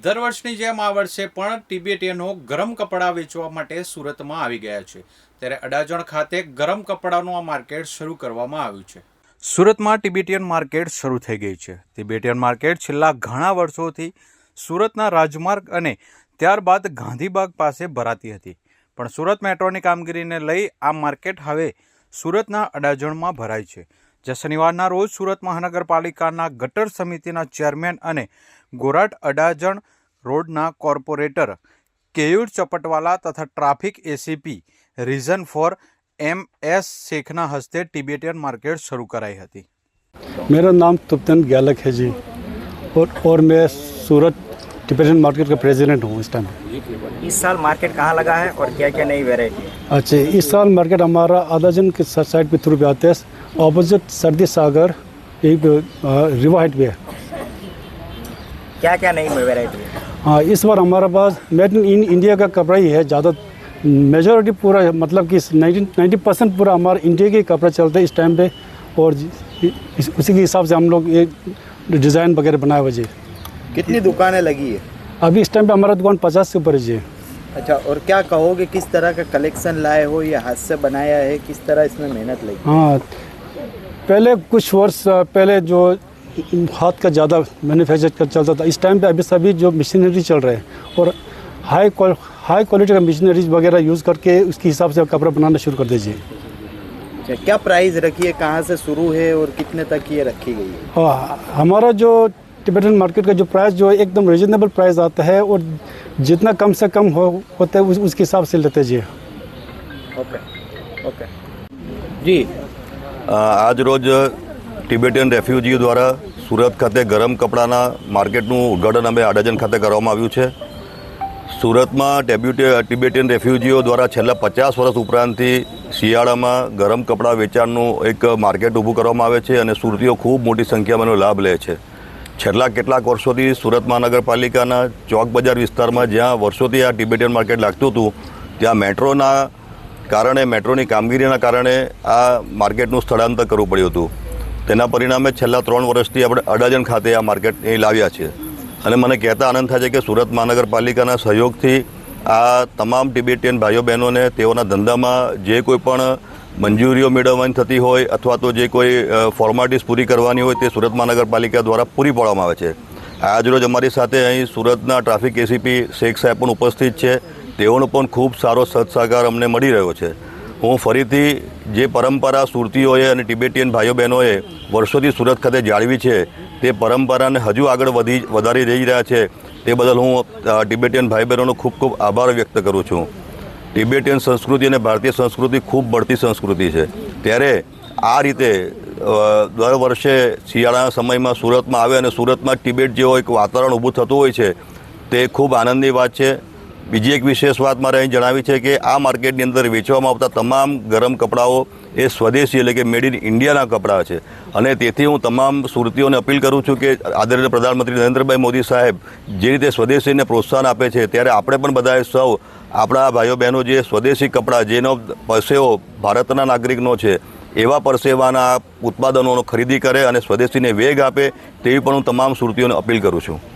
દર વર્ષની જેમ આ વર્ષે પણ તિબેટીયનો ગરમ કપડાં વેચવા માટે સુરતમાં આવી ગયા છે. ત્યારે અડાજણ ખાતે ગરમ કપડાનું આ માર્કેટ શરૂ કરવામાં આવ્યું છે. સુરતમાં તિબેટિયન માર્કેટ શરૂ થઈ ગઈ છે. તિબેટિયન માર્કેટ છેલ્લા ઘણા વર્ષોથી સુરતના રાજમાર્ગ અને ત્યારબાદ ગાંધીબાગ પાસે ભરાતી હતી. પણ સુરત મેટ્રોની કામગીરીને લઈ આ માર્કેટ હવે સુરતના અડાજણમાં ભરાય છે. જે શનિવારના રોજ સુરત મહાનગરપાલિકાના ગટર સમિતિના ચેરમેન અને ગોરાટ અડાજણ રોડના કોર્પોરેટર કેયુર ચપટવાલા તથા traffic ACP region four M S શેખના હસ્તે ટિબેટિયન માર્કેટ શરૂ કરાઈ હતી मेरा नाम तुप्तन गैलक है जी और और मैं सूरत टिबेटन मार्केट का प्रेसिडेंट हूँ इस टाइम इस साल मार्केट कहाँ लगा है और क्या क्या नई वेराइटी है अच्छा इस साल मार्केट हमारा आदाजन के साइड पे थ्रू पे आते हैं ऑपोजिट सर्दी सागर एक रिवर हाइट पे है। क्या क्या नई वेराइटी हाँ इस बार हमारे पास मेड इन इंडिया का कपड़ा ही है ज़्यादा मेजोरिटी पूरा मतलब कि नाइन्टी नाइन्टी परसेंट पूरा हमारा इंडिया के कपड़ा चलते हैं इस टाइम पे और इस, उसी के हिसाब से हम लोग एक डिज़ाइन वगैरह बनाए हुए जी। कितनी दुकानें लगी है? अभी इस टाइम पे हमारा दुकान पचास से ऊपर है जी। अच्छा और क्या कहोगे किस तरह का कलेक्शन लाए हो या हाथ से बनाया है किस तरह इसमें मेहनत लगी? हाँ पहले कुछ वर्ष पहले जो हाथ का ज़्यादा मैन्युफैक्चर का चलता था इस टाइम पे अभी सभी जो मशीनरी चल रहे हैं और हाई क्वाल हाई क्वालिटी का मशीनरीज वगैरह यूज़ करके उसके हिसाब से कपड़ा बनाना शुरू कर दीजिए। अच्छा क्या प्राइस रखी है? कहाँ से शुरू है और कितने तक ये रखी गई है? हाँ हमारा जो टिबेटन मार्केट का जो प्राइस जो एकदम रिजनेबल प्राइस आता है और जितना कम से कम हो होता है उस, उसके हिसाब से लेते जी ओके ओके जी અ, આજ રોજ ટિબેટિયન રેફ્યુજીઓ દ્વારા સુરત ખાતે ગરમ કપડાના માર્કેટનું ઉદ્ઘાટન અમે આડાજન ખાતે કરવામાં આવ્યું છે. સુરતમાં ટેબ્યુટે ટિબેટિયન રેફ્યુજીઓ દ્વારા છેલ્લા પચાસ વર્ષ ઉપરાંતથી શિયાળામાં ગરમ કપડાં વેચાણનું એક માર્કેટ ઊભું કરવામાં આવે છે અને સુરતીઓ ખૂબ મોટી સંખ્યામાં એનો લાભ લે છે. છેલ્લા કેટલાક વર્ષોથી સુરત મહાનગરપાલિકાના ચોક બજાર વિસ્તારમાં જ્યાં વર્ષોથી આ ટિબેટિયન માર્કેટ લાગતું હતું ત્યાં મેટ્રોના કારણે મેટ્રોની કામગીરીના કારણે આ માર્કેટનું સ્થળાંતર કરવું પડ્યું હતું. તેના પરિણામે છેલ્લા ત્રણ વર્ષથી આપણે અડાજણ ખાતે આ માર્કેટ અહીં લાવ્યા છે અને મને કહેતા આનંદ થાય છે કે સુરત મહાનગરપાલિકાના સહયોગથી આ તમામ ટિબેટિયન ભાઈઓ બહેનોને તેઓના ધંધામાં જે કોઈ પણ મંજૂરીઓ મેળવવાની થતી હોય અથવા તો જે કોઈ ફોર્માલિટીઝ પૂરી કરવાની હોય તે સુરત મહાનગરપાલિકા દ્વારા પૂરી પાડવામાં આવે છે. આજરોજ અમારી સાથે અહીં સુરતના ટ્રાફિક એસીપી શેખ સાહેબ પણ ઉપસ્થિત છે. તેઓનો પણ ખૂબ સારો સત્સહકાર અમને મળી રહ્યો છે. હું ફરીથી જે પરંપરા સુરતીઓએ અને ટિબેટિયન ભાઈઓ બહેનોએ વર્ષોથી સુરત ખાતે જાળવી છે, તે પરંપરાને હજુ આગળ વધી, વધારી રહી રહ્યા છે, તે બદલ હું ટિબેટિયન ભાઈ બહેનોનો ખૂબ ખૂબ આભાર વ્યક્ત કરું છું. ટિબેટિયન સંસ્કૃતિ અને ભારતીય સંસ્કૃતિ ખૂબ બઢતી સંસ્કૃતિ છે. ત્યારે આ રીતે દર વર્ષે શિયાળાના સમયમાં સુરતમાં આવે અને સુરતમાં ટિબેટ જેવો એક વાતાવરણ ઊભું થતું હોય છે, તે ખૂબ આનંદની વાત છે. બીજી એક વિશેષ વાત મારે અહીં જણાવી છે કે આ માર્કેટની અંદર વેચવામાં આવતા તમામ ગરમ કપડાઓ એ સ્વદેશી એટલે કે મેડ ઇન ઇન્ડિયાના કપડાં છે. અને તેથી હું તમામ સુરતીઓને અપીલ કરું છું કે આદરણીય પ્રધાનમંત્રી નરેન્દ્રભાઈ મોદી સાહેબ જે રીતે સ્વદેશીને પ્રોત્સાહન આપે છે, ત્યારે આપણે પણ બધાએ સૌ આપણા ભાઈઓ બહેનો જે સ્વદેશી કપડાં જેનો પરસેવો ભારતના નાગરિકનો છે, એવા પરસેવાના ઉત્પાદનોનો ખરીદી કરે અને સ્વદેશીને વેગ આપે, તેવી પણ હું તમામ સુરતીઓને અપીલ કરું છું.